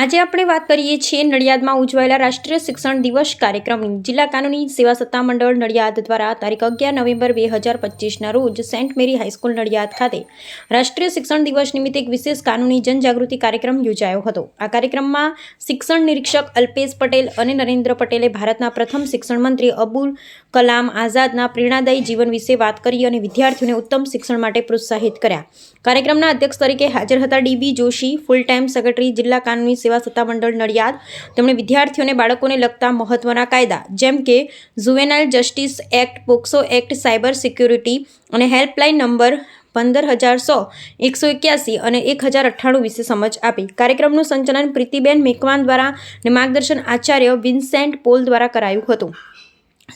આજે આપણે વાત કરીએ છીએ નડિયાદમાં ઉજવાયેલા રાષ્ટ્રીય શિક્ષણ દિવસ કાર્યક્રમની જિલ્લા કાનૂની સેવા સત્તા મંડળ નડિયાદ દ્વારા તારીખ અગિયાર નવેમ્બર બે હજાર પચીસના રોજ સેન્ટ મેરી હાઈસ્કૂલ નડિયાદ ખાતે રાષ્ટ્રીય શિક્ષણ દિવસ નિમિત્તે એક વિશેષ કાનૂની જનજાગૃતિ કાર્યક્રમ યોજાયો હતો. આ કાર્યક્રમમાં શિક્ષણ નિરીક્ષક અલ્પેશ પટેલ અને નરેન્દ્ર પટેલે ભારતના પ્રથમ શિક્ષણ મંત્રી અબુલ કલામ આઝાદના પ્રેરણાદાયી જીવન વિશે વાત કરી અને વિદ્યાર્થીઓને ઉત્તમ શિક્ષણ માટે પ્રોત્સાહિત કર્યા. કાર્યક્રમના અધ્યક્ષ તરીકે હાજર હતા DB Joshi full time secretary, જિલ્લા કાનૂની સેવા સત્તામંડળ નડિયાદ. તેમણે વિદ્યાર્થીઓને બાળકોને લગતા મહત્વના કાયદા જેમ કે juvenile justice act POCSO act cyber security અને હેલ્પલાઇન નંબર પંદર હજાર સો એકસો એક્યાસી અને એક હજાર અઠ્ઠાણું વિશે સમજ આપી. કાર્યક્રમનું સંચાલન પ્રીતિબેન મેકવાન દ્વારા અને માર્ગદર્શન આચાર્ય વિન્સેન્ટ પોલ દ્વારા કરાયું હતું.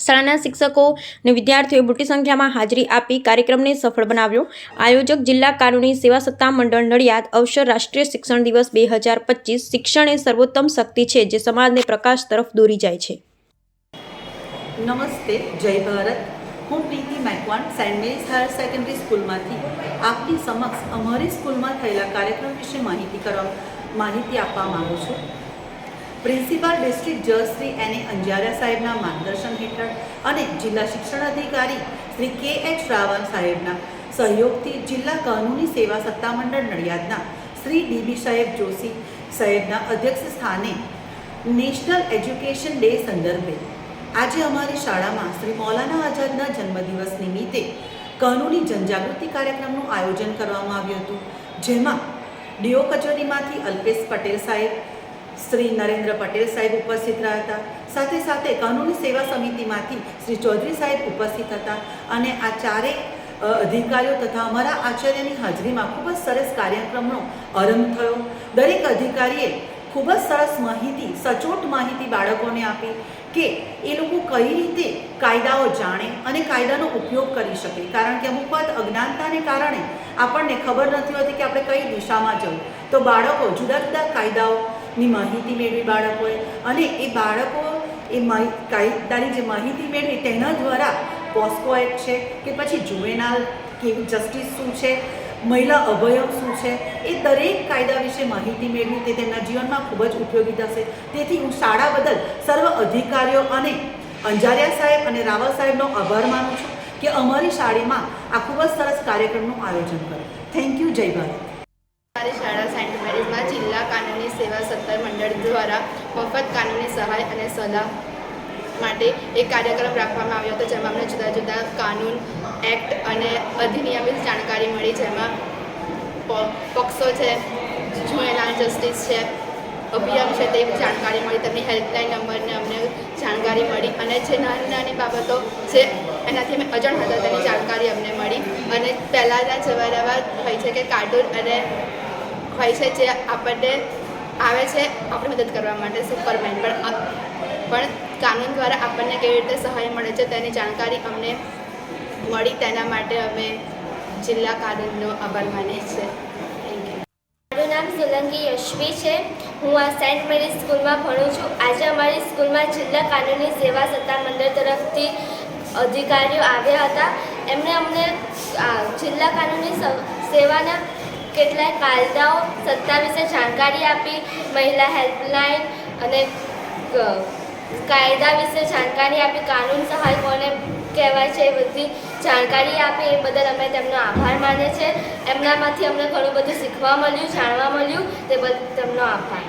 શાળાના શિક્ષકો અને વિદ્યાર્થીઓએ મોટી સંખ્યામાં હાજરી આપી કાર્યક્રમને સફળ બનાવ્યો. આયોજક જિલ્લા કાનૂની સેવા સત્તા મંડળ નડિયાદ અવસર રાષ્ટ્રીય શિક્ષણ દિવસ બે હજાર પચીસ શિક્ષણ એ સર્વોત્તમ શક્તિ છે જે સમાજને પ્રકાશ તરફ દોરી જાય છે. નમસ્તે, જય ભારત. હું Preeti Macwan Saint Mary's higher secondary સ્કૂલમાંથી. આપની સમક્ષ અમારી સ્કૂલમાં થયેલા કાર્યક્રમ વિશે માહિતી કરવા, માહિતી આપવા માગું છું. પ્રિન્સિપાલ ડિસ્ટ્રિક્ટ જજ શ્રી એન અંજારા સાહેબના માર્ગદર્શન હેઠળ અને જિલ્લા શિક્ષણ અધિકારી શ્રી કે એચ રાવલ સાહેબના સહયોગથી જિલ્લા કાનૂની સેવા સત્તામંડળ નડિયાદના શ્રી ડીબી સાહેબ જોશી સાહેબના અધ્યક્ષ સ્થાને નેશનલ એજ્યુકેશન ડે સંદર્ભે આજે અમારી શાળામાં શ્રી મૌલાના આઝાદના જન્મદિવસ નિમિત્તે કાનૂની જનજાગૃતિ કાર્યક્રમનું આયોજન કરવામાં આવ્યું હતું, જેમાં ડીઓ કચેરીમાંથી અલ્પેશ પટેલ સાહેબ શ્રી નરેન્દ્ર પટેલ સાહેબ ઉપસ્થિત રહ્યા હતા. સાથે સાથે કાનૂની સેવા સમિતિમાંથી શ્રી ચૌધરી સાહેબ ઉપસ્થિત હતા અને આ ચારેય અધિકારીઓ તથા અમારા આચાર્યની હાજરીમાં ખૂબ જ સરસ કાર્યક્રમનો આરંભ થયો. દરેક અધિકારીએ ખૂબ જ સરસ માહિતી, સચોટ માહિતી બાળકોને આપી કે એ લોકો કઈ રીતે કાયદાઓ જાણે અને કાયદાનો ઉપયોગ કરી શકે. કારણ કે અમુક વાત અજ્ઞાનતાને કારણે આપણને ખબર નથી હોતી કે આપણે કઈ દિશામાં જવું. તો બાળકો જુદા જુદા કાયદાઓની માહિતી મેળવી બાળકોએ. અને એ બાળકો એ કાયદાની જે માહિતી મેળવી તેના દ્વારા પોસ્કો એક્ટ છે કે પછી જુવેનાલ કેવી જસ્ટિસ શું છે, મહિલા અભયમ શું છે, એ દરેક કાયદા વિશે માહિતી મેળવી તે તેમના જીવનમાં ખૂબ જ ઉપયોગી થશે. તેથી હું શાળા બદલ સર્વ અધિકારીઓ અને અંજારિયા સાહેબ અને રાવલ સાહેબનો આભાર માનું છું કે અમારી શાળામાં આ ખૂબ જ સરસ કાર્યક્રમનું આયોજન કર્યું. થેન્ક યુ જય ભારત. શાળા સેન્ટ કાનૂની સેવા સત્તર મંડળ દ્વારા મફત કાનૂની સહાય અને સલાહ માટે એક કાર્યક્રમ રાખવામાં આવ્યો હતો, જેમાં અમને જુદા જુદા કાનૂન એક્ટ અને અધિનિયમિત જાણકારી મળી, જેમાં પો- પોક્સો છે જુએનાલ જસ્ટિસ છે અભિયમ છે તે જાણકારી મળી, તેમની હેલ્પલાઇન નંબરને અમને જાણકારી મળી અને જે નાની નાની બાબતો જે એનાથી અમે અજાણ હતા તેની જાણકારી અમને મળી અને પહેલાંના જવા એવા હોય છે કે કાર્ટૂન અને હોય છે જે આપણને આવે છે આપણી મદદ કરવા માટે સુપરમેન પણ પણ કાનૂન દ્વારા આપણને કેવી રીતે સહાય મળે છે તેની જાણકારી અમને મળી. તેના માટે અમે જિલ્લા કાનૂનનો આભાર માનીએ છીએ. મારું નામ સોલંકી યશવી છે. હું આ સેન્ટ મેરી સ્કૂલમાં ભણું છું. આજે અમારી સ્કૂલમાં જિલ્લા કાનૂની સેવા સત્તા મંડળ તરફથી અધિકારીઓ આવ્યા હતા. એમણે અમને જિલ્લા કાનૂની સેવાના કેટલાય કાયદાઓ સત્તા વિશે જાણકારી આપી, મહિલા હેલ્પલાઇન અને કાયદા વિશે જાણકારી આપી, કાનૂન સહાય કોને કહેવાય છે એ બધી જાણકારી આપી, એ બદલ અમે તેમનો આભાર માને છે. એમનામાંથી અમને ઘણું બધું શીખવા મળ્યું, જાણવા મળ્યું, તે બદલ તેમનો આભાર.